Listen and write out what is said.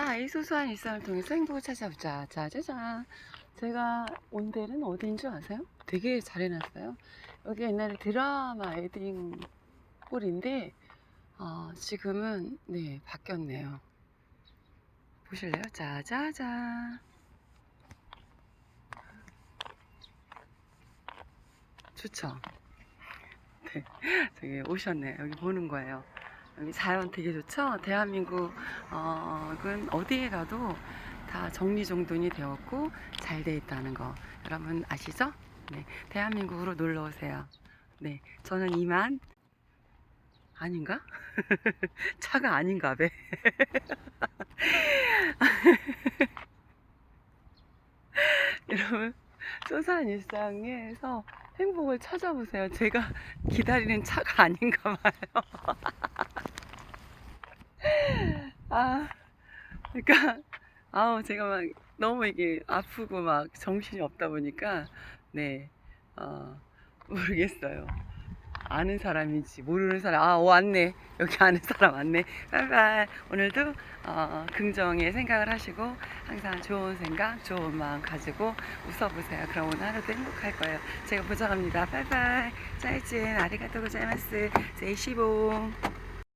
아, 이 소소한 일상을 통해서 행복을 찾아보자. 자, 짜잔. 제가 온 데는 어디인 줄 아세요? 되게 잘 해놨어요. 여기 옛날에 드라마 에딩 홀인데, 어, 지금은, 네, 바뀌었네요. 보실래요? 짜자잔. 좋죠? 네, 저기 오셨네. 여기 보는 거예요. 여기 자연 되게 좋죠? 대한민국은 어디에 가도 다 정리정돈이 되었고 잘 돼 있다는 거 여러분 아시죠? 네, 대한민국으로 놀러 오세요. 네, 저는 이만 아닌가? 차가 아닌가 봐. 여러분 소소한 일상에서 행복을 찾아보세요. 제가 기다리는 차가 아닌가 봐요. 아, 그러니까 아우 제가 막 너무 이게 아프고 막 정신이 없다 보니까 네, 어, 모르겠어요. 아는 사람인지 모르는 사람. 아 왔네. 여기 아는 사람 왔네. 바이바이. 오늘도 어, 긍정의 생각을 하시고 항상 좋은 생각 좋은 마음 가지고 웃어보세요. 그럼 오늘 하루도 행복할 거예요. 제가 보장합니다. 바이바이. 짜이찐 아리가또 고자이마스. 제이시봉